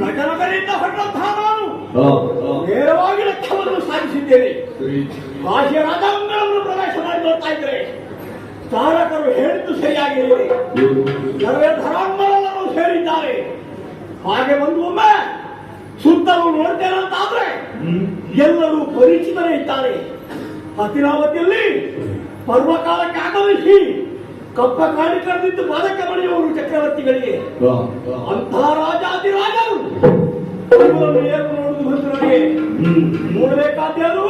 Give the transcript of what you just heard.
ಗಜನಗರಿಂದ ಹೊರಟಂತಹ ನಾನು ನೇರವಾಗಿ ಲಕ್ಷ್ಯವನ್ನು ಸಾಧಿಸಿದ್ದೇನೆ ಬಾಹ್ಯ ರಾಜಾಂಗಣವನ್ನು ಪ್ರವೇಶ ಮಾಡಿ ಇದ್ರೆ ಹೇಳಿದ್ದು ಸರಿಯಾಗಿದೆ. ಸರ್ವೇ ಸೇರಿದ್ದಾರೆ ಹಾಗೆ ಒಂದು ಒಮ್ಮೆ ಎಲ್ಲರೂ ಪರಿಚಿತರೇ ಇದ್ದಾರೆ. ಹತಿರಾವತಿಯಲ್ಲಿ ಪರ್ವಕಾಲಕ್ಕೆ ಆಗಮಿಸಿ ಕಪ್ಪ ಕಾಡಿ ಕರೆದಿದ್ದು ಬಾಧಕ ಬಳಿಯುವರು ಚಕ್ರವರ್ತಿಗಳಿಗೆ. ಅಂತಹ ರಾಜಾದಿರಾಜರು ನನಗೆ ನೋಡಬೇಕಾದ್ಯಾರು?